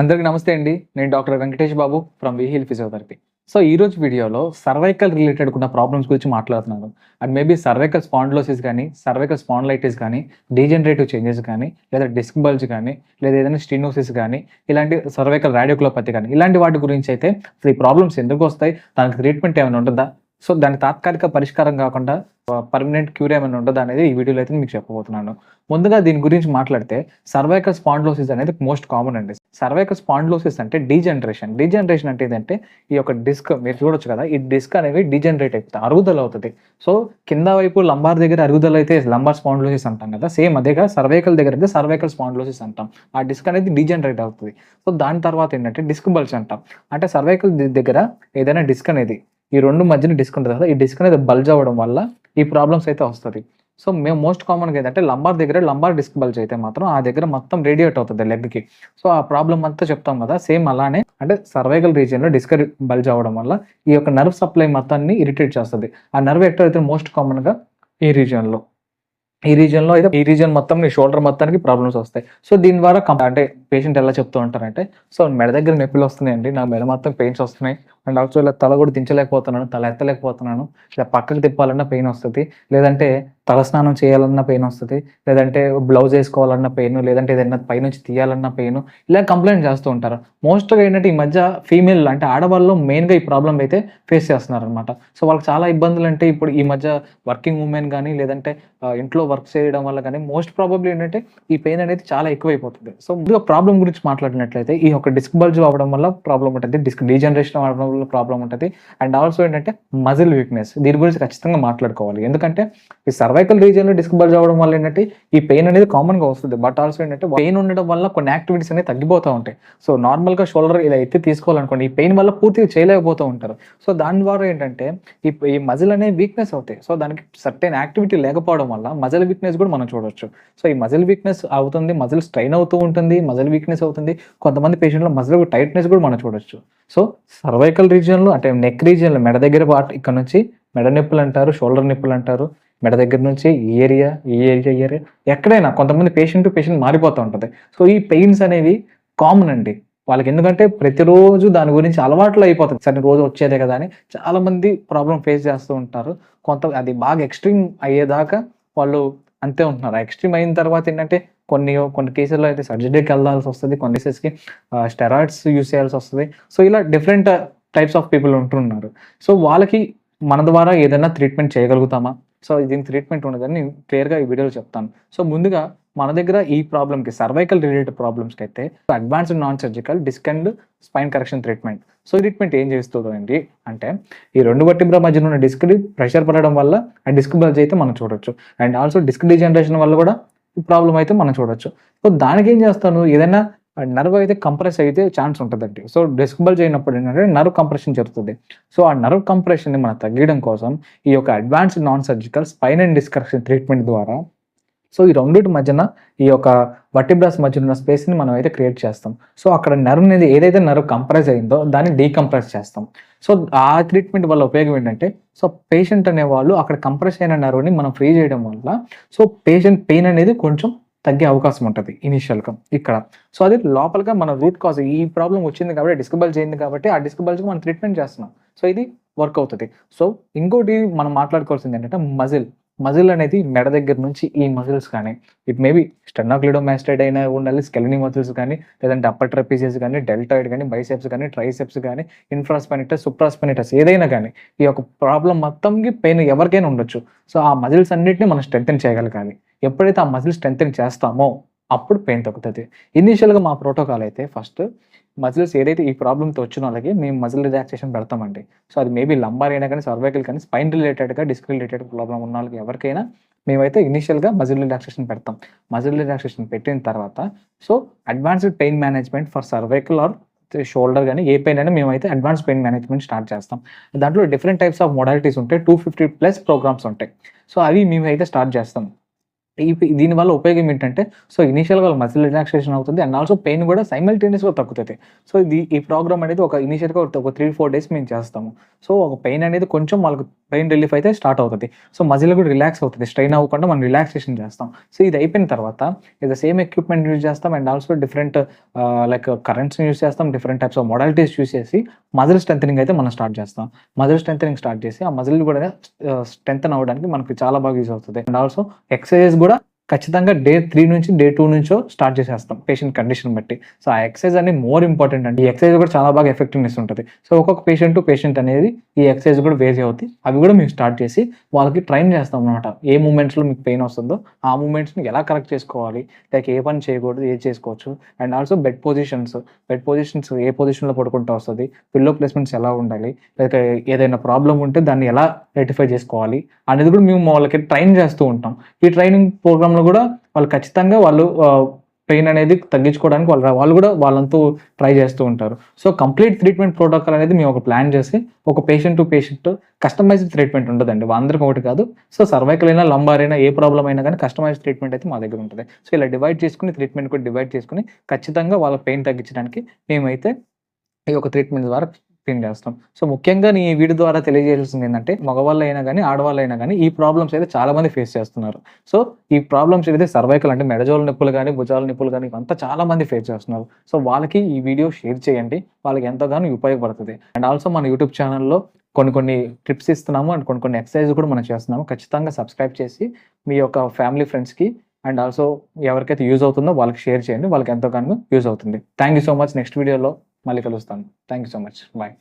అందరికీ నమస్తే అండి. నేను డాక్టర్ వెంకటేష్ బాబు ఫ్రమ్ విహిల్ ఫిజియోథెరపీ. సో ఈ రోజు వీడియోలో సర్వైకల్ రిలేటెడ్ ఉన్న ప్రాబ్లమ్స్ గురించి మాట్లాడుతున్నాను. అండ్ మేబీ సర్వైకల్ స్పాండ్లోసిస్ కానీ సర్వైకల్ స్పాండ్లైటిస్ కానీ డీజనరేటివ్ చేంజెస్ కానీ లేదా డిస్క్ బల్జ్ కానీ లేదా ఏదైనా స్టినోసిస్ కానీ ఇలాంటి సర్వైకల్ రాడియోక్లోపతి కానీ ఇలాంటి వాటి గురించి అయితే అసలు ఈ ప్రాబ్లమ్స్ ఎందుకు వస్తాయి? దానికి ట్రీట్మెంట్ ఏమైనా ఉంటుందా? సో దాని తాత్కాలిక పరిష్కారం కాకుండా పర్మనెంట్ క్యూర్ ఏమైనా ఉండదు అనేది ఈ వీడియోలో అయితే మీకు చెప్పబోతున్నాను. ముందుగా దీని గురించి మాట్లాడితే సర్వైకల్ స్పాండ్లోసిస్ అనేది మోస్ట్ కామన్ అండి. సర్వైకల్ స్పాండ్లోసిస్ అంటే డీజనరేషన్ డీజనరేషన్ అంటే ఏంటంటే ఈ యొక్క డిస్క్ మీరు చూడొచ్చు కదా ఈ డిస్క్ అనేవి డీజనరేట్ అవుతుంది అరుగుదల అవుతుంది. సో కింద వైపు లంబార్ దగ్గర అరుగుదల అయితే లంబార్ స్పాండ్లోసిస్ అంటాం కదా సేమ్ అదేగా సర్వైకల్ దగ్గర అయితే సర్వైకల్ స్పాండ్లోసిస్ అంటాం. ఆ డిస్క్ అనేది డీజనరేట్ అవుతుంది. సో దాని తర్వాత ఏంటంటే డిస్క్ బల్స్ అంటాం. అంటే సర్వైకల్ దగ్గర ఏదైనా డిస్క్ అనేది ఈ రెండు మధ్యన డిస్క్ ఉంటుంది కదా ఈ డిస్క్ అనేది బల్జ్ అవ్వడం వల్ల ఈ ప్రాబ్లమ్స్ అయితే వస్తుంది సో మేము మోస్ట్ కామన్గా ఏంటంటే లంబార్ దగ్గర లంబార్ డిస్క్ బల్జ్ అయితే మాత్రం ఆ దగ్గర మొత్తం రేడియేట్ అవుతుంది లెగ్కి సో ఆ ప్రాబ్లం అంతా చెప్తాం కదా సేమ్ అలానే అంటే సర్వైకల్ రీజియన్లో డిస్క్ బల్జ్ అవ్వడం వల్ల ఈ యొక్క నర్వ్ సప్లై మొత్తాన్ని ఇరిటేట్ చేస్తుంది. ఆ నర్వ్ ఎక్టర్ అయితే మోస్ట్ కామన్గా ఈ రీజియన్లో ఈ రీజన్లో అయితే ఈ రీజన్ మొత్తం నీ షోల్డర్ మొత్తానికి ప్రాబ్లమ్స్ వస్తాయి. సో దీని ద్వారా అంటే పేషెంట్ ఎలా చెప్తూ ఉంటారంటే సో మెడ దగ్గర నొప్పులు వస్తున్నాయండి. నా మెడ మొత్తం పెయిన్స్ వస్తున్నాయి. అండ్ ఆల్సో ఇలా తల కూడా దించలేకపోతున్నాను తల ఎత్తలేకపోతున్నాను. ఇలా పక్కకు తిప్పాలన్నా పెయిన్ వస్తుంది. లేదంటే తలస్నానం చేయాలన్న పెయిన్ వస్తుంది లేదంటే బ్లౌజ్ వేసుకోవాలన్న పెయిన్ లేదంటే ఏదైనా పైనుంచి తీయాలన్న పెయిన్ ఇలా కంప్లైంట్ చేస్తూ ఉంటారు. మోస్ట్గా ఏంటంటే ఈ మధ్య ఫీమేల్ అంటే ఆడవాళ్ళు మెయిన్గా ఈ ప్రాబ్లం అయితే ఫేస్ చేస్తున్నారు అనమాట సో వాళ్ళకి చాలా ఇబ్బందులు అంటే ఇప్పుడు ఈ మధ్య వర్కింగ్ ఉమెన్ కానీ లేదంటే ఇంట్లో వర్క్ చేయడం వల్ల కానీ మోస్ట్ ప్రాబబ్లీ ఏంటంటే ఈ పెయిన్ అనేది చాలా ఎక్కువైపోతుంది. సో ముందుగా ప్రాబ్లం గురించి మాట్లాడినట్లయితే ఈ యొక్క డిస్క్ బల్జ్ అవ్వడం వల్ల ప్రాబ్లం ఉంటుంది డిస్క్ డీజనరేషన్ అవ్వడం వల్ల ప్రాబ్లం ఉంటుంది అండ్ ఆల్సో ఏంటంటే మజిల్ వీక్నెస్ దీని గురించి ఖచ్చితంగా మాట్లాడుకోవాలి. ఎందుకంటే ఈ సర్వైకల్ రీజియన్లో డిస్క్ బల్జ్ అవ్వడం వల్ల ఏంటంటే ఈ పెయిన్ అనేది కామన్గా వస్తుంది. బట్ ఆల్సో ఏంటంటే పెయిన్ ఉండడం వల్ల కొన్ని యాక్టివిటీస్ అనేవి తగ్గిపోతూ ఉంటాయి. సో నార్మల్గా షోల్డర్ ఇలా ఎత్తి తీసుకోవాలనుకోండి ఈ పెయిన్ వల్ల పూర్తిగా చేయలేకపోతూ ఉంటారు. సో దాని ద్వారా ఏంటంటే ఈ ఈ మజిల్ అనే వీక్నెస్ అవుతాయి. సో దానికి సర్టెన్ యాక్టివిటీ లేకపోవడం వల్ల మజిల్ వీక్నెస్ కూడా మనం చూడొచ్చు. సో ఈ మజిల్ వీక్నెస్ అవుతుంది మజిల్ స్ట్రైన్ అవుతూ ఉంటుంది మజిల్ వీక్నెస్ అవుతుంది. కొంతమంది పేషెంట్లో మజిల్ టైట్నెస్ కూడా మనం చూడొచ్చు. సో సర్వైకల్ రీజియన్లో అంటే నెక్ రీజియన్లో మెడ దగ్గర పార్ట్ ఇక్కడ నుంచి మెడ నొప్పులు అంటారు షోల్డర్ నొప్పులు అంటారు. మెడ దగ్గర నుంచి ఈ ఏరియా ఈ ఏరియా ఈ ఏరియా. ఎక్కడైనా కొంతమంది పేషెంట్ టు పేషెంట్ మారిపోతూ ఉంటుంది. సో ఈ పెయిన్స్ అనేవి కామన్ అండి. వాళ్ళకి ఎందుకంటే ప్రతిరోజు దాని గురించి అలవాట్లు అయిపోతుంది సరే రోజు వచ్చేదే కదా అని చాలామంది ప్రాబ్లం ఫేస్ చేస్తూ ఉంటారు. కొంత అది బాగా ఎక్స్ట్రీమ్ అయ్యేదాకా వాళ్ళు అంతే ఉంటున్నారు. ఎక్స్ట్రీమ్ అయిన తర్వాత ఏంటంటే కొన్ని కొన్ని కేసుల్లో అయితే సర్జరీకి వెళ్ళాల్సి వస్తుంది. కొన్ని కేసెస్కి స్టెరాయిడ్స్ యూస్ చేయాల్సి వస్తుంది. సో ఇలా డిఫరెంట్ టైప్స్ ఆఫ్ పీపుల్ ఉంటున్నారు. సో వాళ్ళకి మన ద్వారా ఏదైనా ట్రీట్మెంట్ చేయగలుగుతామా? సో దీనికి ట్రీట్మెంట్ ఉండదని నేను క్లియర్గా ఈ వీడియోలో చెప్తాను. సో ముందుగా మన దగ్గర ఈ ప్రాబ్లమ్కి సర్వైకల్ రిలేటెడ్ ప్రాబ్లమ్స్కి అయితే advanced non surgical disc and spine correction treatment so treatment ఏం చేస్తుందండి అంటే ఈ రెండు వర్టిబ్రా మధ్యన ఉన్న డిస్క్ ప్రెషర్ పడడం వల్ల ఆ డిస్క్ బల్జ్ అయితే మనం చూడొచ్చు. అండ్ ఆల్సో డిస్క్ డిజనరేషన్ వల్ల కూడా ఈ ప్రాబ్లం అయితే మనం చూడొచ్చు. సో దానికి ఏం చేస్తాను? ఏదైనా అండ్ నర్వ్ అయితే కంప్రెస్ అయితే ఛాన్స్ ఉంటుందండి. సో డిస్క్ బల్జ్ అయినప్పుడు ఏంటంటే నర్వ్ కంప్రెషన్ జరుగుతుంది. సో ఆ నర్వ్ కంప్రెషన్ని మనం తగ్గడం కోసం ఈ యొక్క advanced non surgical spine and disc correction treatment ద్వారా సో ఈ రెండింటి మధ్యన ఈ యొక్క వర్టిబ్రాస్ మధ్యన ఉన్న స్పేస్ని మనం అయితే క్రియేట్ చేస్తాం. సో అక్కడ నర్వ్ అనేది ఏదైతే నర్వ్ కంప్రెస్ అయిందో దాన్ని డీకంప్రెస్ చేస్తాం. సో ఆ ట్రీట్మెంట్ వల్ల ఉపయోగం ఏంటంటే సో పేషెంట్ అనేవాళ్ళు అక్కడ కంప్రెస్ అయిన నర్వ్ని మనం ఫ్రీ చేయడం వల్ల సో పేషెంట్ పెయిన్ అనేది కొంచెం తగ్గే అవకాశం ఉంటుంది ఇనిషియల్గా ఇక్కడ. సో అది లోపలగా మన రూట్ కాజ్ ఈ ప్రాబ్లం వచ్చింది కాబట్టి డిస్కబల్జ్ అయింది కాబట్టి ఆ డిస్కబల్జ్కి మనం ట్రీట్మెంట్ చేస్తున్నాం. సో ఇది వర్క్ అవుతుంది. సో ఇంకోటి మనం మాట్లాడుకోవాల్సింది ఏంటంటే మజిల్ మజిల్ అనేది మెడ దగ్గర నుంచి ఈ మజిల్స్ కానీ ఇట్ మేబీ స్టెనాక్లిడోమాస్టైడ్ అయినా ఉండాలి స్కెలిని మజిల్స్ కానీ లేదంటే అప్పర్ ట్రపీసెస్ కానీ డెల్టాయిడ్ కానీ బైసెప్స్ కానీ ట్రైసెప్స్ కానీ ఇన్ఫ్రాస్పెనిటస్ సుప్రాస్పెనిటస్ ఏదైనా కానీ ఈ యొక్క ప్రాబ్లం మొత్తంకి పెయిన్ ఎవరికైనా ఉండొచ్చు. సో ఆ మజిల్స్ అన్నింటినీ మనం స్ట్రెంగ్ చేయగలగాలి ఎప్పుడైతే ఆ మజిల్ స్ట్రెంగ్ చేస్తామో అప్పుడు పెయిన్ తగ్గుతుంది. ఇనీషియల్గా మా ప్రోటోకాల్ అయితే ఫస్ట్ మజిల్స్ ఏదైతే ఈ ప్రాబ్లమ్తో వచ్చిన వాళ్ళకి మేము మజిల్ రిలాక్సేషన్ పెడతామండి. సో అది మేబీ లంబార్ అయినా కానీ సర్వైకల్ కానీ స్పైన్ రిలేటెడ్గా డిస్క్ రిలేటెడ్ ప్రాబ్లం ఉన్న వాళ్ళకి ఎవరికైనా మేమైతే ఇనిషియల్గా మజిల్ రిలాక్సేషన్ పెడతాం. మజిల్ రిలాక్సేషన్ పెట్టిన తర్వాత so advanced pain management for cervical or shoulder కానీ ఏ పెయిన్ అయినా మేమైతే అడ్వాన్స్ పెయిన్ మేనేజ్మెంట్ స్టార్ట్ చేస్తాం. దాంట్లో డిఫరెంట్ టైప్స్ ఆఫ్ మోడాలిటీస్ ఉంటాయి. టూ ఫిఫ్టీ ప్లస్ ప్రోగ్రామ్స్ ఉంటాయి. సో అవి మేమైతే స్టార్ట్ చేస్తాం. దీనివల్ల ఉపయోగం ఏంటంటే సో ఇనిషియల్గా వాళ్ళ మసిల్ రిలాక్సేషన్ అవుతుంది అండ్ ఆల్సో పెయిన్ కూడా సైమల్టేనియస్గా తగ్గుతుంది. సో ఇది ఈ ప్రోగ్రామ్ అనేది ఒక ఇనిషియల్గా ఒక త్రీ ఫోర్ డేస్ మేము చేస్తాము. సో ఒక పెయిన్ అనేది కొంచెం వాళ్ళకి పెయిన్ రిలీఫ్ అయితే స్టార్ట్ అవుతుంది. సో మజిల్ కూడా రిలాక్స్ అవుతుంది. స్ట్రెయిన్ అవ్వకుండా మనం రిలాక్సేషన్ చేస్తాం. సో ఇది అయిపోయిన తర్వాత ఇది సేమ్ ఎక్విప్మెంట్ యూజ్ చేస్తాం అండ్ ఆల్సో డిఫరెంట్ లైక్ కరెంట్స్ని యూస్ చేస్తాం different types of modalities use చేసి మజిల్ స్ట్రెంథనింగ్ అయితే మనం స్టార్ట్ చేస్తాం. మజిల్ స్ట్రెంథనింగ్ స్టార్ట్ చేసి ఆ మజిల్ కూడా స్ట్రెంథన్ అవ్వడానికి మనకి చాలా బాగా యూజ్ అవుతుంది. అండ్ ఆల్సో ఎక్సర్సైజ్ ఖచ్చితంగా డే త్రీ నుంచి డే టూ నుంచో స్టార్ట్ చేసేస్తాం పేషెంట్ కండిషన్ బట్టి. సో ఆ ఎక్సర్సైజ్ అనేది మోర్ ఇంపార్టెంట్ అండి. ఈ ఎక్సర్సైజ్ కూడా చాలా బాగా ఎఫెక్టివ్నెస్ ఉంటుంది. సో ఒక్కొక్క పేషెంట్ టు పేషెంట్ అనేది ఈ ఎక్సర్సైజ్ కూడా వేరీ అవుతాయి అవి కూడా మేము స్టార్ట్ చేసి వాళ్ళకి ట్రైన్ చేస్తాం అనమాట ఏ మూమెంట్స్లో మీకు పెయిన్ వస్తుందో ఆ మూమెంట్స్ని ఎలా కరెక్ట్ చేసుకోవాలి? లైక్ ఏ పని చేయకూడదు ఏ చేసుకోవచ్చు? And also bed positions bed positions ఏ పొజిషన్లో పడుకుంటూ వస్తుంది? పిల్లో ప్లేస్మెంట్స్ ఎలా ఉండాలి? లైక్ ఏదైనా ప్రాబ్లం ఉంటే దాన్ని ఎలా రెటిఫై చేసుకోవాలి? అనేది కూడా మేము వాళ్ళకి ట్రైన్ చేస్తూ ఉంటాం. ఈ ట్రైనింగ్ ప్రోగ్రాంలో కూడా వాళ్ళు ఖచ్చితంగా వాళ్ళు పెయిన్ అనేది తగ్గించుకోవడానికి వాళ్ళు వాళ్ళు కూడా వాళ్ళంతా ట్రై చేస్తూ ఉంటారు. సో కంప్లీట్ ట్రీట్మెంట్ ప్రోటోకాల్ అనేది మేము ఒక ప్లాన్ చేసి ఒక patient to patient customized treatment ఉంటుందండి. అందరికీ ఒకటి కాదు. సో సర్వైకల్ అయినా లంబార్ అయినా ఏ ప్రాబ్లం అయినా కానీ కస్టమైజ్ ట్రీట్మెంట్ అయితే మా దగ్గర ఉంటుంది. సో ఇలా డివైడ్ చేసుకుని ట్రీట్మెంట్ కూడా డివైడ్ చేసుకుని ఖచ్చితంగా వాళ్ళ పెయిన్ తగ్గించడానికి మేమైతే ఈ యొక్క ట్రీట్మెంట్ ద్వారా క్లీన్ చేస్తాం. సో ముఖ్యంగా నీ వీడియో ద్వారా తెలియజేయాల్సింది ఏంటంటే మగవాళ్ళు అయినా కానీ ఆడవాళ్ళు అయినా కానీ ఈ ప్రాబ్లమ్స్ అయితే చాలా మంది ఫేస్ చేస్తున్నారు. సో ఈ ప్రాబ్లమ్స్ అయితే సర్వైకల్ అంటే మెడజోల నొప్పులు కానీ భుజాల నొప్పులు కానీ ఇవంతా చాలా మంది ఫేస్ చేస్తున్నారు. సో వాళ్ళకి ఈ వీడియో షేర్ చేయండి. వాళ్ళకి ఎంతగానో ఉపయోగపడుతుంది. అండ్ ఆల్సో మన యూట్యూబ్ ఛానల్లో కొన్ని కొన్ని ట్రిప్స్ ఇస్తున్నాము. అండ్ కొన్ని కొన్ని ఎక్సర్సైజ్ కూడా మనం చేస్తున్నాము. ఖచ్చితంగా సబ్స్క్రైబ్ చేసి మీ యొక్క ఫ్యామిలీ ఫ్రెండ్స్కి అండ్ ఆల్సో ఎవరికైతే యూజ్ అవుతుందో వాళ్ళకి షేర్ చేయండి. వాళ్ళకి ఎంతగానో యూజ్ అవుతుంది. Thank you so much next వీడియోలో మళ్ళీ కలుస్తాను thank you so much bye